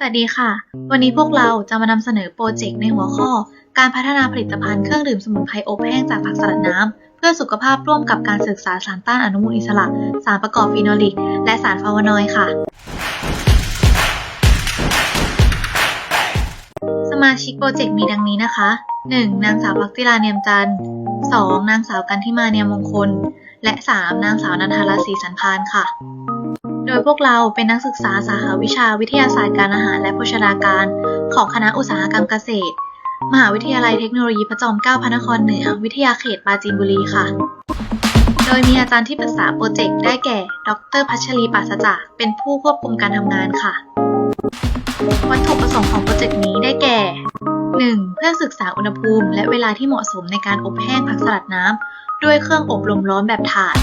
สวัสดีค่ะ วันนี้พวกเราจะมานำเสนอโปรเจกต์ในหัวข้อ การพัฒนาผลิตภัณฑ์เครื่องดื่มสมุนไพรอบแห้งจากผักสลัดน้ำเพื่อสุขภาพร่วมกับการศึกษาสารต้านอนุมูลอิสระ สารประกอบฟีนอลิก และสารฟลาโวนอยด์ค่ะ สมาชิกโปรเจกต์มีดังนี้นะคะ 1. นางสาวพักติลาเนียมจันทร์ 2. นางสาวกันทิมาเนียมมงคล และ 3. นางสาวนันทาราศรีสันพานค่ะ โดยพวกเราเป็นนักศึกษาสาขาวิชาวิทยาศาสตร์การอาหารและโภชนาการ ของคณะอุตสาหกรรมเกษตร มหาวิทยาลัยเทคโนโลยีพระจอมเกล้าพระนครเหนือ วิทยาเขตปราจีนบุรีค่ะ โดยมีอาจารย์ที่ปรึกษาโปรเจกต์ได้แก่ ดรพัชรีปัสจักเป็นผู้ควบคุมการทำงานค่ะ วัตถุประสงค์ของโปรเจกต์นี้ได้แก่ 1. เพื่อศึกษาอุณหภูมิ และเวลาที่เหมาะสมในการอบแห้งผักสลัดน้ำด้วยเครื่องอบลมร้อนแบบถาด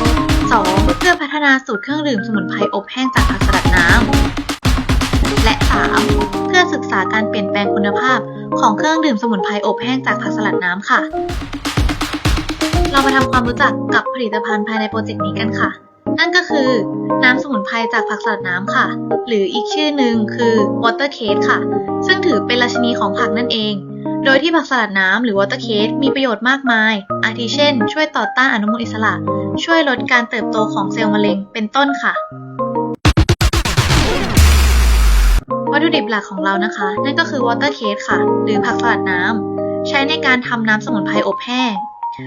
2. เพื่อพัฒนาสูตรเครื่องดื่มสมุนไพรอบแห้งจากผักสลัดน้ำ และ 3. เพื่อศึกษาการเปลี่ยนแปลงคุณภาพของเครื่องดื่มสมุนไพรอบแห้งจากผักสลัดน้ำค่ะ เรามาทำความรู้จักกับผลิตภัณฑ์ภายในโปรเจกต์นี้กันค่ะ นั่นก็คือ น้ำสมุนไพรจากผักสลัดน้ำค่ะ หรืออีกชื่อหนึ่งคือ water cake ค่ะ ซึ่งถือเป็นราชินีของผักนั่นเอง โดยที่ผักสลัดน้ำหรือ water cake มีประโยชน์มากมาย อาทิเช่น ช่วยต่อต้านอนุมูลอิสระ ช่วยลดการเติบโตของเซลล์มะเร็งเป็นต้นค่ะวัตถุดิบหลักของเรานะคะ นั่นก็คือ water cake ค่ะ หรือผักสลัดน้ำใช้ในการทำน้ำสมุนไพรอบแห้ง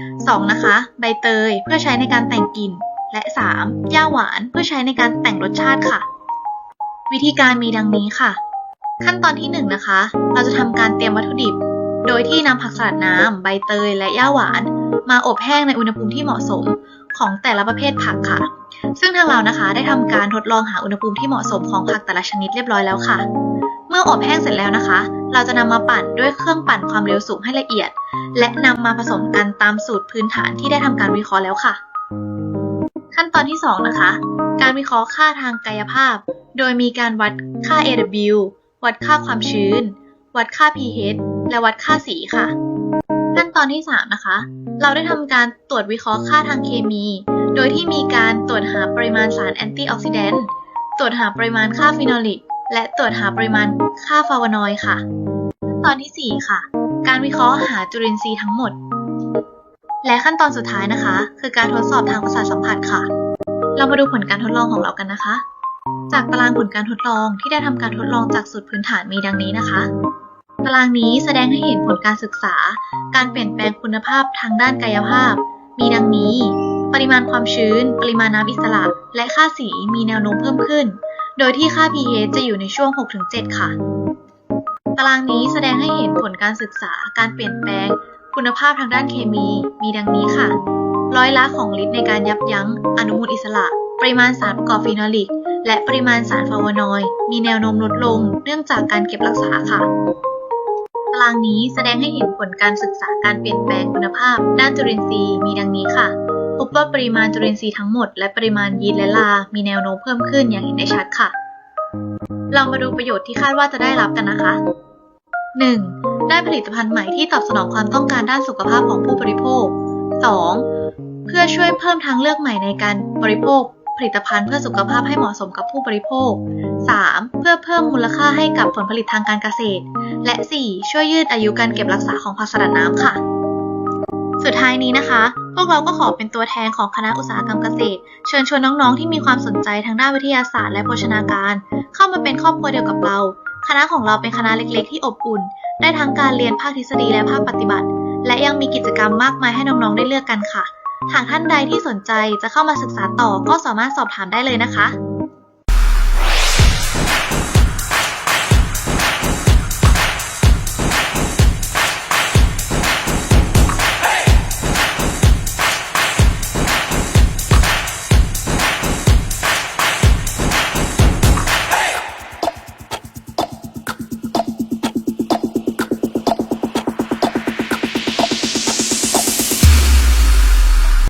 2. นะคะ ใบเตยเพื่อใช้ในการแต่งกลิ่น และ 3. ย่าหวานเพื่อใช้ในการแต่งรสชาติค่ะ วิธีการมีดังนี้ค่ะ ขั้นตอนที่ 1 นะคะ เราจะทำการเตรียมวัตถุดิบ โดยที่นำผักสลัดน้ำ ใบเตย และย่าหวาน มาอบแห้งในอุณหภูมิที่เหมาะสมของแต่ละประเภทผักค่ะ ซึ่งทางเรานะคะได้ทำการทดลองหาอุณหภูมิที่เหมาะสมของผักแต่ละชนิดเรียบร้อยแล้วค่ะ เมื่ออบแห้งเสร็จแล้วนะคะ เราจะนำมาปั่นด้วยเครื่องปั่นความเร็วสูงให้ละเอียด และนำมาผสมกันตามสูตรพื้นฐานที่ได้ทำการวิเคราะห์แล้วค่ะ ขั้นตอนที่ 2 นะคะ การวิเคราะห์ค่าทางกายภาพ โดยมีการวัดค่า AW วัดค่าความชื้น วัดค่า pH และวัดค่าสีค่ะ ขั้นตอนที่ 3 นะคะ เราได้ทำการตรวจวิเคราะห์ค่าทางเคมี โดยที่มีการตรวจหาปริมาณสารแอนตี้ออกซิแดนต์ตรวจหาปริมาณค่าฟีนอลิก และตรวจหาปริมาณค่าฟลาโวนอยด์ค่ะ ขั้นตอนที่ 4 ค่ะ การวิเคราะห์หาจุลินทรีย์ทั้งหมด และขั้นตอนสุดท้ายนะคะ คือการทดสอบทางประสาทสัมผัสค่ะ เรามาดูผลการทดลองของเรากันนะคะจากตารางผลการทดลองที่ได้ทำการทดลองจากสูตรพื้นฐานมีดังนี้นะคะ ตารางนี้แสดงให้เห็นผลการศึกษา การเปลี่ยนแปลงคุณภาพทางด้านกายภาพ มีดังนี้ ปริมาณความชื้น ปริมาณน้ำอิสระ และค่าสีมีแนวโน้มเพิ่มขึ้น โดยที่ค่า pH จะอยู่ในช่วง 6-7 ค่ะ ตารางนี้แสดงให้เห็นผลการศึกษา การเปลี่ยนแปลง คุณภาพทางด้านเคมี มีดังนี้ค่ะ ร้อยละของลิตรในการยับยั้ง อนุมูลอิสระ ปริมาณสารประกอบฟีนอลิก และปริมาณสารฟลาโวนอยด์มีแนวโน้มลดลง เนื่องจากการเก็บรักษาค่ะารางนี้แสดงให้เห็นผลการศึกษาการเปลี่ยนแปลงคุณภาพ ด้านจุลินทรีย์มีดังนี้ค่ะ พบว่าปริมาณจุลินทรีย์ทั้งหมด และปริมาณยีสต์และลา มีแนวโน้มเพิ่มขึ้นอย่างเห็นได้ชัดค่ะ เรามาดูประโยชน์ที่คาดว่าจะได้รับกันนะคะ 1. ได้ผลิตภัณฑ์ใหม่ที่ตอบสนองความต้องการด้านสุขภาพของผู้บริโภค 2. เพื่อช่วยเพิ่มทางเลือกใหม่ในการบริโภค ผลิตภัณฑ์เพื่อสุขภาพให้เหมาะสมกับผู้บริโภค 3. เพื่อเพิ่มมูลค่าให้กับผลผลิตทางการเกษตร และ 4. ช่วยยืดอายุการเก็บรักษาของผักสลัดน้ำค่ะ สุดท้ายนี้นะคะ พวกเราก็ขอเป็นตัวแทนของคณะอุตสาหกรรมเกษตร เชิญชวนน้องๆ ที่มีความสนใจทางด้านวิทยาศาสตร์และโภชนาการ เข้ามาเป็นครอบครัวเดียวกับเรา คณะของเราเป็นคณะเล็ก ๆ ที่อบอุ่น ได้ทั้งการเรียนภาคทฤษฎีและภาคปฏิบัติ และยังมีกิจกรรมมากมายให้น้องๆ ได้เลือกกันค่ะ หากท่านใดที่สนใจจะเข้ามาศึกษาต่อก็สามารถสอบถามได้เลยนะคะ